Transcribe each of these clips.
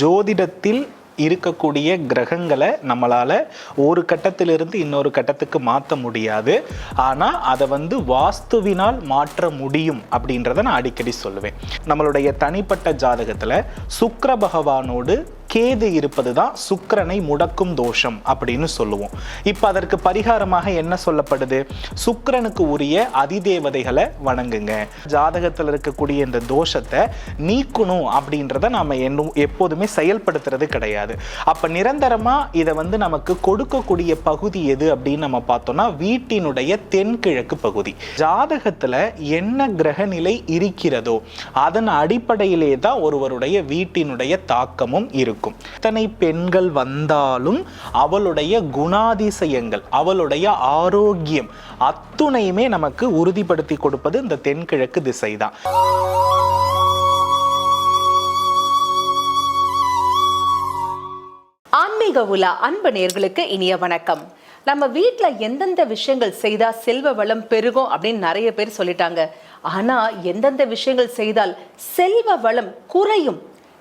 ஜோதிடத்தில் இருக்கக்கூடிய கிரகங்களை நம்மளால் ஒரு கட்டத்திலிருந்து இன்னொரு கட்டத்துக்கு மாற்ற முடியாது. ஆனால் அதை வந்து வாஸ்துவினால் மாற்ற முடியும் அப்படின்றத நான் அடிக்கடி சொல்லுவேன். நம்மளுடைய தனிப்பட்ட ஜாதகத்தில் சுக்கர பகவானோடு கேது இருப்பது தான் சுக்கரனை முடக்கும் தோஷம் அப்படின்னு சொல்லுவோம். இப்போ அதற்கு பரிகாரமாக என்ன சொல்லப்படுது? சுக்கரனுக்கு உரிய அதிதேவதைகளை வணங்குங்க. ஜாதகத்தில் இருக்கக்கூடிய இந்த தோஷத்தை நீக்கணும் அப்படின்றத நாம் என்னும் எப்போதுமே செயல்படுத்துறது கிடையாது. அப்போ நிரந்தரமாக இதை வந்து நமக்கு கொடுக்கக்கூடிய பகுதி எது அப்படின்னு நம்ம பார்த்தோம்னா வீட்டினுடைய தென்கிழக்கு பகுதி. ஜாதகத்தில் என்ன கிரகநிலை இருக்கிறதோ அதன் அடிப்படையிலே தான் ஒருவருடைய வீட்டினுடைய தாக்கமும் இருக்கும். இத்தனை பெண்கள் வந்தாலும் அவளுடைய குணாதிசயங்கள் அவளுடைய ஆரோக்கியம் அத்துணையுமே நமக்கு உறுதிப்படுத்தி கொடுப்பது இந்த தென்கிழக்கு திசை தான் ஆன்மீக உலா அன்பு நேர்களுக்கு இனிய வணக்கம். நம்ம வீட்டில் எந்தெந்த விஷயங்கள் செய்தால் செல்வ வளம் பெருகும் அப்படின்னு நிறைய பேர் சொல்லிட்டாங்க. ஆனா எந்தெந்த விஷயங்கள் செய்தால் செல்வ வளம் குறையும்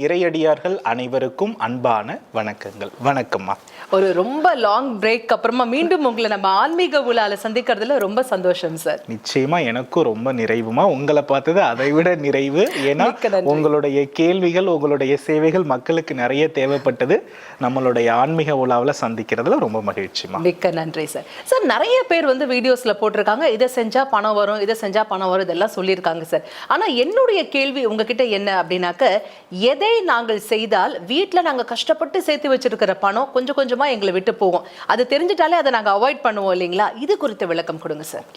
இறையடியார்கள் அனைவருக்கும் அன்பான வணக்கங்கள். வணக்கம்மா. ஒரு ரொம்ப லாங் பிரேக் அப்புறமா மீண்டும் உங்களை நம்ம ஆன்மீக உலால சந்திக்கிறதுல ரொம்ப சந்தோஷம் சார் நிச்சயமா எனக்கும் ரொம்ப நிறைவுமா. உங்களை பார்த்தது அதை விட நிறைவு. ஏன்னா. உங்களுடைய கேள்விகள் உங்களுடைய சேவைகள் மக்களுக்கு நிறைய தேவைப்பட்டது. நம்மளுடைய ஆன்மீக உலாவில் சந்திக்கிறதுல ரொம்ப மகிழ்ச்சிமா மிக்க நன்றி சார் சார் நிறைய பேர் வந்து வீடியோஸ்ல போட்டிருக்காங்க. இதை செஞ்சா பணம் வரும் இதை செஞ்சா பணம் வரும் இதெல்லாம் சொல்லியிருக்காங்க சார் ஆனா என்னுடைய கேள்வி உங்ககிட்ட என்ன அப்படின்னாக்க எதை நாங்கள் செய்தால் வீட்டில் நாங்கள் கஷ்டப்பட்டு சேர்த்து வச்சிருக்கிற பணம் கொஞ்சம் கொஞ்சமாக எங்களை விட்டு போகும். அது தெரிஞ்சிட்டாலே அதை நாங்கள் அவாய்ட் பண்ணுவோம் இல்லைங்களா? இது குறித்த விளக்கம் கொடுங்க சார்.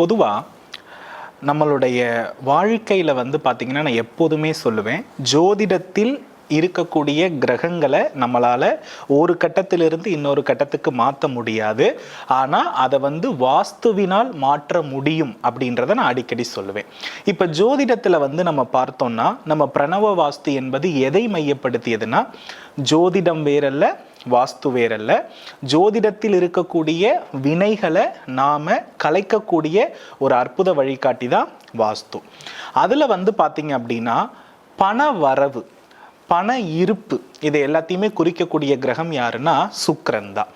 பொதுவாக நம்மளுடைய வாழ்க்கையில் வந்து பார்த்திங்கன்னா நான் எப்போதுமே சொல்லுவேன் ஜோதிடத்தில் இருக்கக்கூடிய கிரகங்களை நம்மளால் ஒரு கட்டத்திலிருந்து இன்னொரு கட்டத்துக்கு மாற்ற முடியாது. ஆனால் அதை வந்து வாஸ்துவினால் மாற்ற முடியும் அப்படின்றத நான் அடிக்கடி சொல்லுவேன். இப்போ ஜோதிடத்தில் வந்து நம்ம பார்த்தோம்னா நம்ம பிரணவ வாஸ்து என்பது எதை மையப்படுத்தியதுன்னா ஜோதிடம் வேறல்ல வாஸ்து வேறல்ல. ஜோதிடத்தில் இருக்கக்கூடிய வினைகளை நாம் கலைக்கக்கூடிய ஒரு அற்புத வழிகாட்டி தான் வாஸ்து. அதில் வந்து பார்த்தீங்க அப்படின்னா பண வரவு. பண இருப்பு இது எல்லாத்தையுமே குறிக்கக்கூடிய கிரகம் யாருன்னா சுக்கரன் தான்.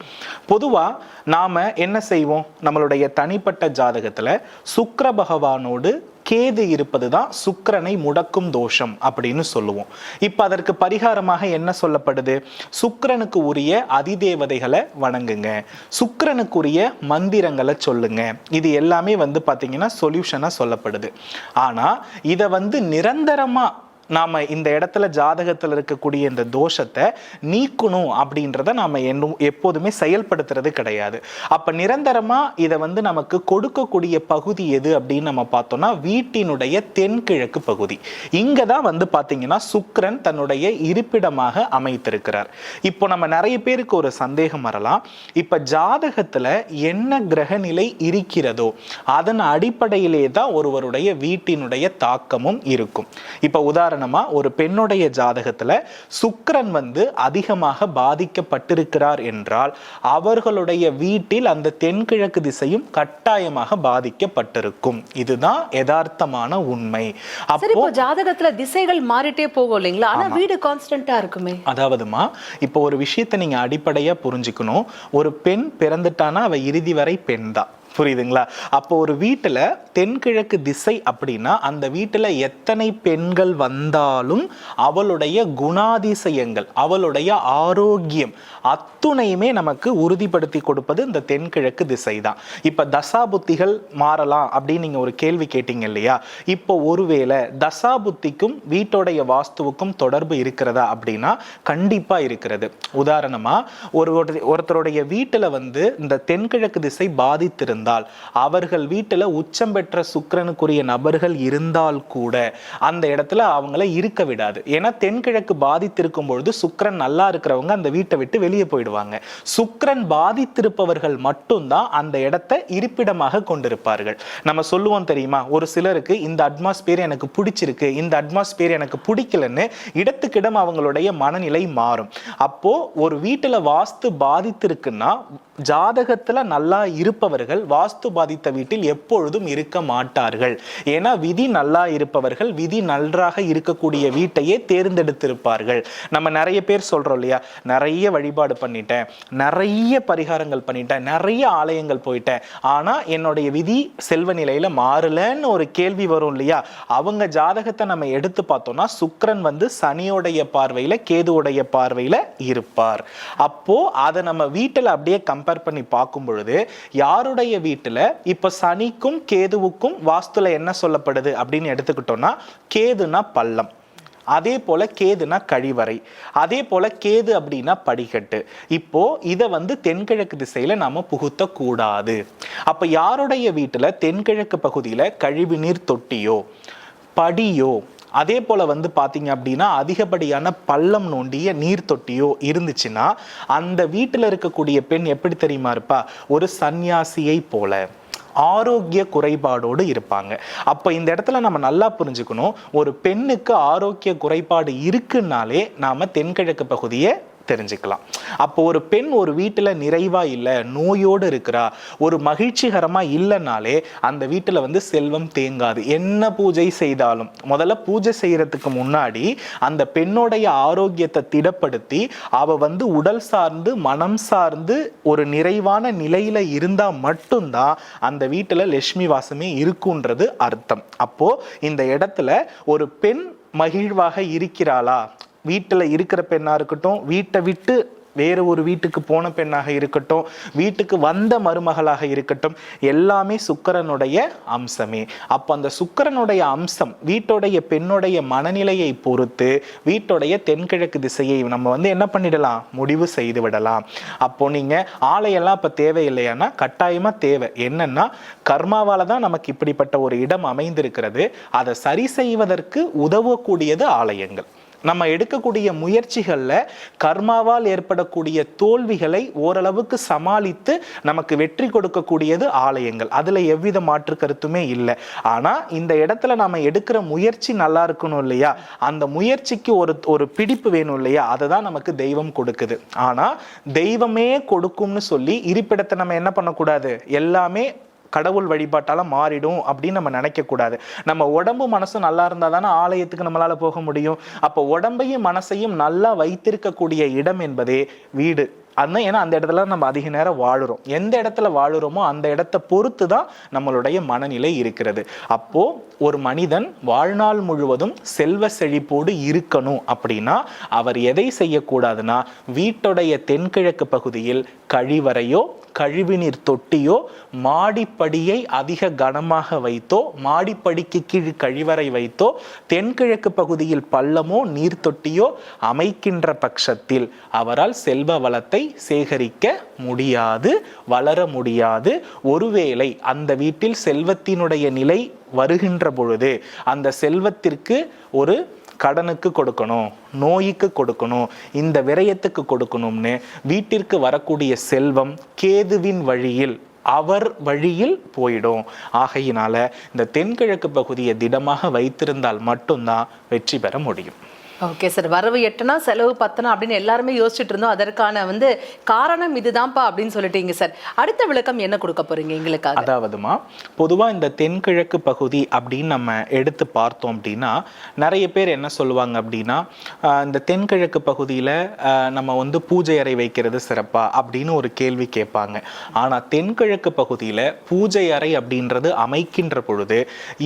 பொதுவாக நாம் என்ன செய்வோம்? நம்மளுடைய தனிப்பட்ட ஜாதகத்தில் சுக்கர பகவானோடு கேது இருப்பது தான் சுக்கரனை முடக்கும் தோஷம் அப்படின்னு சொல்லுவோம். இப்போ அதற்கு பரிகாரமாக என்ன சொல்லப்படுது? சுக்கரனுக்கு உரிய அதிதேவதைகளை வணங்குங்க. சுக்கரனுக்குரிய மந்திரங்களை சொல்லுங்க. இது எல்லாமே வந்து பார்த்தீங்கன்னா சொல்யூஷனாக சொல்லப்படுது. ஆனால் இதை வந்து நிரந்தரமாக நாம் இந்த இடத்துல ஜாதகத்தில் இருக்கக்கூடிய இந்த தோஷத்தை நீக்கணும் அப்படின்றத நாம் என்னும் எப்போதுமே செயல்படுத்துறது கிடையாது. அப்போ நிரந்தரமாக இதை வந்து நமக்கு கொடுக்கக்கூடிய பகுதி எது அப்படின்னு நம்ம பார்த்தோம்னா வீட்டினுடைய தென்கிழக்கு பகுதி. இங்கே தான் வந்து பார்த்தீங்கன்னா சுக்கரன் தன்னுடைய இருப்பிடமாக அமைத்திருக்கிறார். இப்போ நம்ம நிறைய பேருக்கு ஒரு சந்தேகம் வரலாம். இப்போ ஜாதகத்தில் என்ன கிரகநிலை இருக்கிறதோ அதன் அடிப்படையிலே தான் ஒருவருடைய வீட்டினுடைய தாக்கமும் இருக்கும். இப்போ உதாரணம் ஒரு பெண்ணுடைய ஜாதகத்துல சுக்கிரன் வந்து அதிகமாக பாதிக்கப்பட்டிருக்கிறார் என்றால் அவர்களுடைய வீட்டில் அந்த தென்கிழக்கு திசையும் கட்டாயமாக பாதிக்கப்பட்டிருக்கும். இதுதான் யதார்த்தமான உண்மை. அப்போ இப்போ ஜாதகத்துல திசைகள் மாறிட்டே போகும் இல்லைங்களா? ஆனா வீடு கான்ஸ்டன்டா இருக்குமே. அதாவதுமா இப்போ ஒரு விஷயத்தை நீங்க அடிப்படையா புரிஞ்சுக்கணும். ஒரு பெண் பிறந்துட்டானா அவ இறுதி வரை பெண் தான் புரியுதுங்களா? அப்போ ஒரு வீட்டில் தென்கிழக்கு திசை அப்படின்னா அந்த வீட்டில் எத்தனை பெண்கள் வந்தாலும் அவளுடைய குணாதிசயங்கள் அவளுடைய ஆரோக்கியம் அத்துணையுமே நமக்கு உறுதிப்படுத்தி கொடுப்பது இந்த தென்கிழக்கு திசை தான் இப்ப தசாபுத்திகள் மாறலாம் அப்படின்னு நீங்கள் ஒரு கேள்வி கேட்டீங்க இல்லையா? இப்போ ஒருவேளை தசாபுத்திக்கும் வீட்டோடைய வாஸ்துவுக்கும் தொடர்பு இருக்கிறதா அப்படின்னா கண்டிப்பாக இருக்கிறது. உதாரணமாக ஒரு ஒருத்தருடைய வீட்டில் வந்து இந்த தென்கிழக்கு திசை பாதித்திருந்தால் இருந்தால் அவர்கள் வீட்டில் உச்சம் பெற்ற சுக்கரனுக்குரிய நபர்கள் இருந்தால் கூட அந்த இடத்துல அவங்கள இருக்க விடாது. ஏன்னா தென்கிழக்கு பாதித்திருக்கும் பொழுது சுக்கரன் நல்லா இருக்கிறவங்க அந்த வீட்டை விட்டு வெளியே போயிடுவாங்க. சுக்கரன் பாதித்திருப்பவர்கள் மட்டும்தான் அந்த இடத்தை இருப்பிடமாக கொண்டிருப்பார்கள். நம்ம சொல்லுவோம் தெரியுமா? ஒரு சிலருக்கு இந்த அட்மாஸ்பியர் எனக்கு பிடிச்சிருக்கு இந்த அட்மாஸ்பியர் எனக்கு பிடிக்கலன்னு இடத்துக்கிடம் அவங்களுடைய மனநிலை மாறும். அப்போ ஒரு வீட்டில் வாஸ்து பாதித்திருக்குன்னா ஜாதகத்தில் நல்லா இருப்பவர்கள் வாஸ்து பாதித்த வீட்டில் எப்பொழுதும் இருக்க மாட்டார்கள். ஏன்னா விதி நல்லா இருப்பவர்கள் விதி நன்றாக இருக்கக்கூடிய வீட்டையே தேர்ந்தெடுத்திருப்பார்கள். நம்ம நிறைய பேர் சொல்கிறோம் இல்லையா? நிறைய வழிபாடு பண்ணிட்டேன் நிறைய பரிகாரங்கள் பண்ணிட்டேன் நிறைய ஆலயங்கள் போயிட்டேன். ஆனால் என்னுடைய விதி செல்வ நிலையில் மாறலன்னு ஒரு கேள்வி வரும் இல்லையா? அவங்க ஜாதகத்தை நம்ம எடுத்து பார்த்தோம்னா சுக்ரன் வந்து சனியோடைய பார்வையில் கேதுவுடைய பார்வையில் இருப்பார். அப்போது அதை நம்ம வீட்டில் அப்படியே கம்பேர் பண்ணி பார்க்கும் பொழுது யாருடைய வீட்டில் இப்போ சனிக்கும் கேதுவுக்கும் வாஸ்துல என்ன சொல்லப்படுது அப்படின்னு எடுத்துக்கிட்டோம்னா கேதுனா பள்ளம். அதே போல கேதுனா கழிவறை. அதே போல கேது அப்படின்னா படிக்கட்டு. இப்போ இதை வந்து தென்கிழக்கு திசையில நாம புகுத்த கூடாது அப்ப யாருடைய வீட்டுல தென்கிழக்கு பகுதியில கழிவுநீர் தொட்டியோ படியோ அதே போல் வந்து பார்த்தீங்க அப்படின்னா அதிகப்படியான பள்ளம் நோண்டிய நீர் தொட்டியோ இருந்துச்சுன்னா அந்த வீட்டில் இருக்கக்கூடிய பெண் எப்படி தெரியுமா இருப்பா? ஒரு சந்நியாசியை போல. ஆரோக்கிய குறைபாடோடு இருப்பாங்க. அப்போ இந்த இடத்துல நம்ம நல்லா புரிஞ்சுக்கணும் ஒரு பெண்ணுக்கு ஆரோக்கிய குறைபாடு இருக்குன்னாலே நாம் தென்கிழக்கு பகுதியை தெரிஞ்சுக்கலாம். அப்போ ஒரு பெண் ஒரு வீட்டில் நிறைவா இல்லை நோயோடு இருக்கிறா ஒரு மகிழ்ச்சிகரமா இல்லைனாலே அந்த வீட்டில் வந்து செல்வம் தேங்காது. என்ன பூஜை செய்தாலும் முதல்ல பூஜை செய்யறதுக்கு முன்னாடி அந்த பெண்ணுடைய ஆரோக்கியத்தை திடப்படுத்தி அவ வந்து உடல் சார்ந்து மனம் சார்ந்து ஒரு நிறைவான நிலையில இருந்தா மட்டும்தான் அந்த வீட்டில் லட்சுமி வாசமே இருக்குன்றது அர்த்தம். அப்போ இந்த இடத்துல ஒரு பெண் மகிழ்வாக இருக்கிறாளா? வீட்டில் இருக்கிற பெண்ணாக இருக்கட்டும் வீட்டை விட்டு வேறு ஒரு வீட்டுக்கு போன பெண்ணாக இருக்கட்டும் வீட்டுக்கு வந்த மருமகளாக இருக்கட்டும் எல்லாமே சுக்கரனுடைய அம்சமே. அப்போ அந்த சுக்கிரனுடைய அம்சம் வீட்டுடைய பெண்ணுடைய மனநிலையை பொறுத்து வீட்டுடைய தென்கிழக்கு திசையை நம்ம வந்து என்ன பண்ணிடலாம்? முடிவு செய்து விடலாம். அப்போ நீங்கள் ஆலையெல்லாம் இப்போ தேவை இல்லையானா கட்டாயமாக தேவை. என்னன்னா கர்மாவால் தான் நமக்கு இப்படிப்பட்ட ஒரு இடம் அமைந்திருக்கிறது. அதை சரி செய்வதற்கு உதவக்கூடியது ஆலயங்கள். நம்ம எடுக்கக்கூடிய முயற்சிகளில் கர்மாவால் ஏற்படக்கூடிய தோல்விகளை ஓரளவுக்கு சமாளித்து நமக்கு வெற்றி கொடுக்கக்கூடியது ஆலயங்கள். அதில் எவ்வித மாற்று கருத்துமே இல்லை. ஆனால் இந்த இடத்துல நம்ம எடுக்கிற முயற்சி நல்லா இருக்கணும் இல்லையா? அந்த முயற்சிக்கு ஒரு ஒரு பிடிப்பு வேணும் இல்லையா? அதை தான் நமக்கு தெய்வம் கொடுக்குது. ஆனால் தெய்வமே கொடுக்கும்னு சொல்லி இருப்பிடத்தை நம்ம என்ன பண்ணக்கூடாது? எல்லாமே கடவுள் வழிபாட்டால மாறிடும் அப்படின்னு நம்ம நினைக்கக்கூடாது. நம்ம உடம்பு மனசும் நல்லா இருந்தா தானே ஆலயத்துக்கு நம்மளால போக முடியும். அப்போ உடம்பையும் மனசையும் நல்லா வைத்திருக்கக்கூடிய இடம் என்பதே வீடு. அதுதான் ஏன்னா அந்த இடத்துல நம்ம அதிக நேரம் வாழுறோம். எந்த இடத்துல வாழுறோமோ அந்த இடத்த பொறுத்து தான் நம்மளுடைய மனநிலை இருக்கிறது. அப்போ ஒரு மனிதன் வாழ்நாள் முழுவதும் செல்வ செழிப்போடு இருக்கணும் அப்படின்னா அவர் எதை செய்யக்கூடாதுன்னா வீட்டுடைய தென்கிழக்கு பகுதியில் கழிவறையோ கழிவுநீர் தொட்டியோ மாடிப்படியை அதிக கனமாக வைத்தோ மாடிப்படிக்கு கீழ் கழிவறை வைத்தோ தென்கிழக்கு பகுதியில் பள்ளமோ நீர் தொட்டியோ அமைக்கின்ற பட்சத்தில் அவரால் செல்வ வளத்தை சேகரிக்க முடியாது வளர முடியாது. ஒருவேளை அந்த வீட்டில் செல்வத்தினுடைய நிலை வருகின்ற பொழுது அந்த செல்வத்திற்கு ஒரு கடனுக்கு கொடுக்கணும் நோய்க்கு கொடுக்கணும் இந்த விரயத்துக்கு கொடுக்கணும்னு வீட்டிற்கு வரக்கூடிய செல்வம் கேதுவின் வழியில் அவர் வழியில் போயிடும். ஆகையினால இந்த தென்கிழக்கு பகுதியை திடமாக வைத்திருந்தால் மட்டும்தான் வெற்றி பெற முடியும். ஓகே சார் வரவு எட்டுனா செலவு பத்தனா அப்படின்னு எல்லாருமே யோசிச்சுட்டு இருந்தோம். அதற்கான வந்து காரணம் இதுதான்ப்பா அப்படின்னு சொல்லிட்டீங்க சார். அடுத்த விளக்கம் என்ன கொடுக்க போறீங்க எங்களுக்காக? அதாவதுமா பொதுவாக இந்த தென்கிழக்கு பகுதி அப்படின்னு நம்ம எடுத்து பார்த்தோம் அப்படின்னா நிறைய பேர் என்ன சொல்லுவாங்க அப்படின்னா இந்த தென்கிழக்கு பகுதியில் நம்ம வந்து பூஜை அறை வைக்கிறது சிறப்பா? அப்படின்னு ஒரு கேள்வி கேட்பாங்க. ஆனால் தென்கிழக்கு பகுதியில் பூஜை அறை அப்படின்றது அமைக்கின்ற பொழுது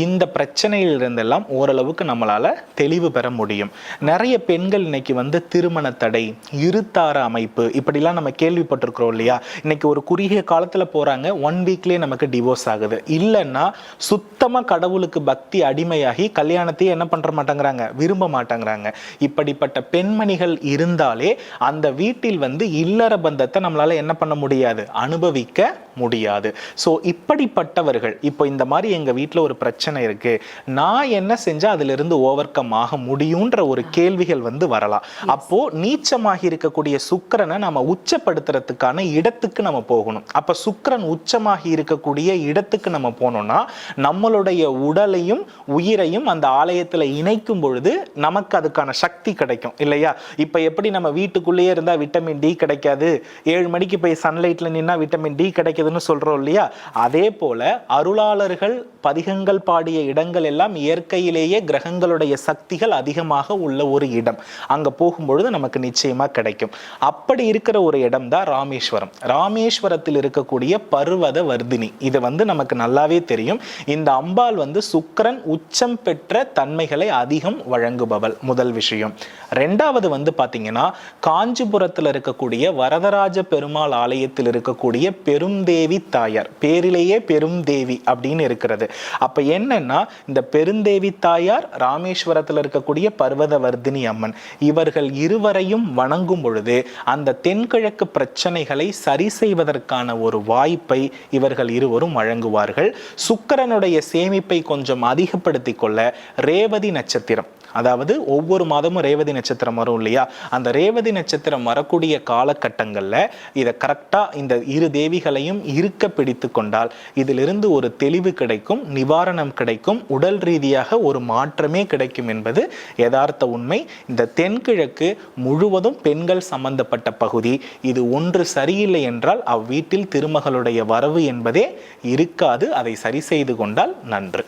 இந்த பிரச்சனையிலிருந்தெல்லாம் ஓரளவுக்கு நம்மளால தெளிவு பெற முடியும். நிறைய பெண்கள் இன்னைக்கு வந்து திருமண தடை இருத்தார அமைப்பு இப்படிலாம் நம்ம கேள்விப்பட்டிருக்கிறோம் இல்லையா? இன்னைக்கு ஒரு குறுகிய காலத்தில் போகிறாங்க ஒன் வீக்லயே நமக்கு டிவோர்ஸ் ஆகுது. இல்லைன்னா சுத்தமாக கடவுளுக்கு பக்தி அடிமையாகி கல்யாணத்தையே என்ன பண்ற மாட்டேங்கிறாங்க? விரும்ப மாட்டேங்கிறாங்க. இப்படிப்பட்ட பெண்மணிகள் இருந்தாலே அந்த வீட்டில் வந்து இல்லற பந்தத்தை நம்மளால என்ன பண்ண முடியாது? அனுபவிக்க முடியாது. ஸோ இப்படிப்பட்டவர்கள் இப்போ இந்த மாதிரி எங்க வீட்டில் ஒரு பிரச்சனை இருக்கு. நான் என்ன செஞ்சா அதிலிருந்து ஓவர் கம் ஆக முடியுன்ற ஒரு கேள்விகள் வந்து வரலாம். அப்போ நீச்சமாகி இருக்கக்கூடிய சுக்கிரனை நம்ம உச்சப்படுத்துறதுக்கான இடத்துக்கு நம்ம போகணும். அப்ப சுக்கிரன் உச்சமாகி இருக்கக்கூடிய இடத்துக்கு நம்ம போனோம்னா நம்மளுடைய உடலையும் உயிரையும் அந்த ஆலயத்துல இணைக்கும் பொழுது நமக்கு அதுக்கான சக்தி கிடைக்கும் இல்லையா? இப்ப எப்படி நம்ம வீட்டுக்குள்ளேயே இருந்தா விட்டமின் டி கிடைக்காது. ஏழு மணிக்கு போய் சன்லைட்ல நின்னா விட்டமின் டி கிடைக்குதுன்னு சொல்கிறோம் இல்லையா? அதே போல் அருளாளர்கள் பதிகங்கள் பாடிய இடங்கள் எல்லாம் இயற்கையிலேயே கிரகங்களுடைய சக்திகள் அதிகமாக உள்ள ஒரு இடம். அங்கே போகும்பொழுது நமக்கு நிச்சயமாக கிடைக்கும். அப்படி இருக்கிற ஒரு இடம் தான் ராமேஸ்வரம். ராமேஸ்வரத்தில் இருக்கக்கூடிய பர்வத வர்தினி. இது வந்து நமக்கு நல்லாவே தெரியும். இந்த அம்பாள் வந்து சுக்கரன் உச்சம் பெற்ற தன்மைகளை அதிகம் வழங்குபவள். முதல் விஷயம். ரெண்டாவது வந்து பார்த்தீங்கன்னா காஞ்சிபுரத்தில் இருக்கக்கூடிய வரதராஜ பெருமாள் ஆலயத்தில் இருக்கக்கூடிய பெருந்தே பெருந்தேவி தாயார். பேரிலேயே பெருந்தேவி அப்படின்னு இருக்கிறது. அப்போ என்னன்னா இந்த பெருந்தேவி தாயார் ராமேஸ்வரத்தில் இருக்கக்கூடிய பர்வதவர்தினி அம்மன். இவர்கள் இருவரையும் வணங்கும் பொழுது அந்த தென்கிழக்கு பிரச்சனைகளை சரி செய்வதற்கான ஒரு வாய்ப்பை இவர்கள் இருவரும் வழங்குவார்கள். சுக்கிரனுடைய சேமிப்பை கொஞ்சம் அதிகப்படுத்திக் கொள்ள ரேவதி நட்சத்திரம் அதாவது ஒவ்வொரு மாதமும் ரேவதி நட்சத்திரம் வரும் இல்லையா? அந்த ரேவதி நட்சத்திரம் வரக்கூடிய காலகட்டங்களில் இதை கரெக்டாக இந்த இரு தேவிகளையும் இருக்க பிடித்து கொண்டால் இதிலிருந்து ஒரு தெளிவு கிடைக்கும் நிவாரணம் கிடைக்கும் உடல் ரீதியாக ஒரு மாற்றமே கிடைக்கும் என்பது யதார்த்த உண்மை. இந்த தென்கிழக்கு முழுவதும் பெண்கள் சம்பந்தப்பட்ட பகுதி. இது ஒன்று சரியில்லை என்றால் அவ்வீட்டில் திருமகளுடைய வரவு என்பதே இருக்காது. அதை சரி செய்து கொண்டால் நன்று.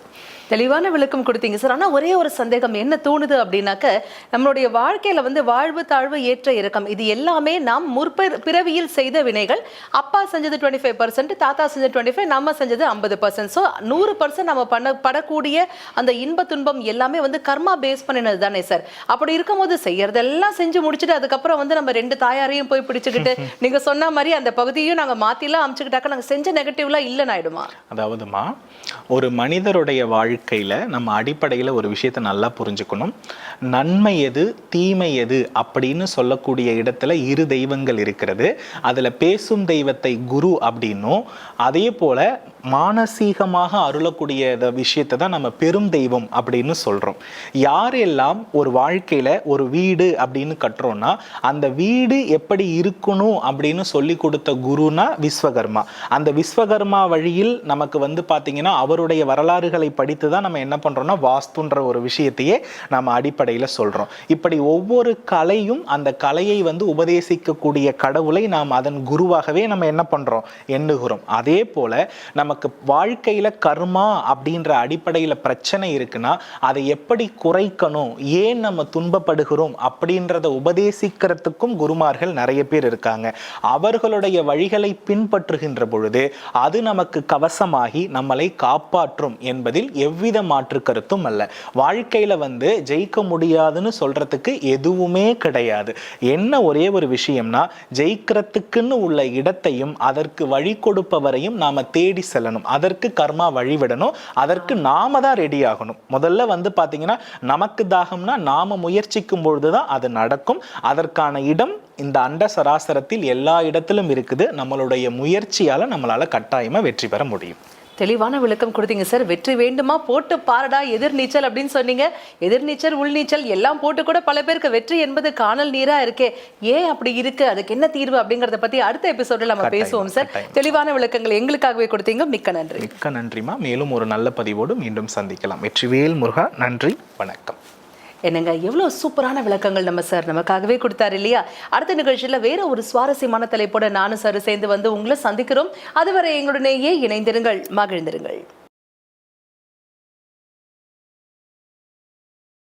தெளிவான விளக்கம் கொடுத்தீங்க சார். ஆனா ஒரே ஒரு சந்தேகம் என்ன தோணுது அப்படின்னாக்க நம்மளுடைய வாழ்க்கையில வந்து வாழ்வு தாழ்வு ஏற்ற இறக்கம் இது எல்லாமே நாம் முற்ப பிறவியில் செய்த வினைகள். அப்பா செஞ்சது டுவெண்ட்டி ஃபைவ் பர்சன்ட் தாத்தா செஞ்சது டுவெண்ட்டி ஃபைவ் நம்ம செஞ்சது ஐம்பது பர்சன்ட் ஸோ நூறு பர்சன்ட் நம்ம பண்ண படக்கூடிய அந்த இன்ப துன்பம் எல்லாமே வந்து கர்மா பேஸ் பண்ணினது தானே சார். அப்படி இருக்கும்போது செய்யறதெல்லாம் செஞ்சு முடிச்சுட்டு அதுக்கப்புறம் வந்து நம்ம ரெண்டு தாயாரையும் போய் பிடிச்சுக்கிட்டு நீங்க சொன்ன மாதிரி அந்த பகுதியும் நாங்க மாத்திலாம் அமைச்சுக்கிட்டாக்க நாங்க செஞ்ச நெகட்டிவ்லாம் இல்லைன்னு ஆயிடுமா? அதாவதுமா ஒரு மனிதருடைய வாழ்க்கையில் நம்ம அடிப்படையில் ஒரு விஷயத்தை நல்லா புரிஞ்சுக்கணும். நன்மை எது தீமை எது அப்படின்னு சொல்லக்கூடிய இடத்துல இரு தெய்வங்கள் இருக்கிறது. அதில் பேசும் தெய்வத்தை குரு அப்படின்னும். அதே போல மானசீகமாக அருளக்கூடிய விஷயத்தை தான் நம்ம பெரும் தெய்வம் அப்படின்னு சொல்கிறோம் யாரெல்லாம் ஒரு வாழ்க்கையில் ஒரு வீடு அப்படின்னு கட்டுறோன்னா அந்த வீடு எப்படி இருக்கணும் அப்படின்னு சொல்லி கொடுத்த குருனா விஸ்வகர்மா. அந்த விஸ்வகர்மா வழியில் நமக்கு வந்து பார்த்திங்கன்னா அவருடைய வரலாறுகளை படித்து தான் நம்ம என்ன பண்ணுறோன்னா வாஸ்துன்ற ஒரு விஷயத்தையே நம்ம அடிப்படையில் சொல்கிறோம் இப்படி ஒவ்வொரு கலையும் அந்த கலையை வந்து உபதேசிக்கக்கூடிய கடவுளை நாம் அதன் குருவாகவே நம்ம என்ன பண்ணுறோம் எண்ணுகிறோம். அதே போல் நம்ம நமக்கு வாழ்க்கையில கர்மா அப்படின்ற அடிப்படையில பிரச்சனை இருக்குன்னா அதை எப்படி குறைக்கணும் ஏன் நம்ம துன்பப்படுகிறோம் அப்படின்றத உபதேசிக்கிறதுக்கும் குருமார்கள் நிறைய பேர் இருக்காங்க. அவர்களுடைய வழிகளை பின்பற்றுகின்ற பொழுது அது நமக்கு கவசமாகி நம்மளை காப்பாற்றும் என்பதில் எவ்வித மாற்று கருத்தும் அல்ல. வாழ்க்கையில வந்து ஜெயிக்க முடியாதுன்னு சொல்றதுக்கு எதுவுமே கிடையாது. என்ன ஒரே ஒரு விஷயம்னா ஜெயிக்கிறதுக்குன்னு உள்ள இடத்தையும் அதற்கு வழி கொடுப்பவரையும் நாம தேடி செல்லணும். அதற்கு கர்மா வழிவிடணும். அதற்கு நாம தான் ரெடி ஆகணும். முதல்ல வந்து பாத்தீங்கன்னா நமக்கு தாகம்னா நாம முயற்சிக்கும் பொழுதுதான் அது நடக்கும். அதற்கான இடம் இந்த அண்ட சராசரத்தில் எல்லா இடத்திலும் இருக்குது. நம்மளுடைய முயற்சியால் நம்மளால கட்டாயமா வெற்றி பெற முடியும். தெளிவான விளக்கம் கொடுத்தீங்க சார். வெற்றி வேண்டுமா? போட்டு பாரடா எதிர்நீச்சல் அப்படின்னு சொன்னீங்க. எதிர்நீச்சல் உள்நீச்சல் எல்லாம் போட்டு கூட பல பேருக்கு வெற்றி என்பது காணல் நீரா இருக்கே. ஏன் அப்படி இருக்கு? அதுக்கு என்ன தீர்வு அப்படிங்கறத பத்தி அடுத்த எபிசோட்ல நம்ம பேசுவோம் சார். தெளிவான விளக்கங்கள் எங்களுக்காகவே கொடுத்தீங்க. மிக்க நன்றி. மிக்க நன்றிமா மேலும் ஒரு நல்ல பதிவோடு மீண்டும் சந்திக்கலாம். வெற்றிவேல் முருகா நன்றி வணக்கம். என்னங்க எவ்வளோ சூப்பரான விளக்கங்கள் நம்ம சார் நமக்காகவே கொடுத்தாரு இல்லையா? அடுத்த நிகழ்ச்சியில் வேற ஒரு சுவாரஸ்யமான தலைப்போட நானும் சார் சேர்ந்து வந்து உங்களை சந்திக்கிறோம். அதுவரை எங்களுடனேயே இணைந்திருங்கள் மகிழ்ந்திருங்கள்.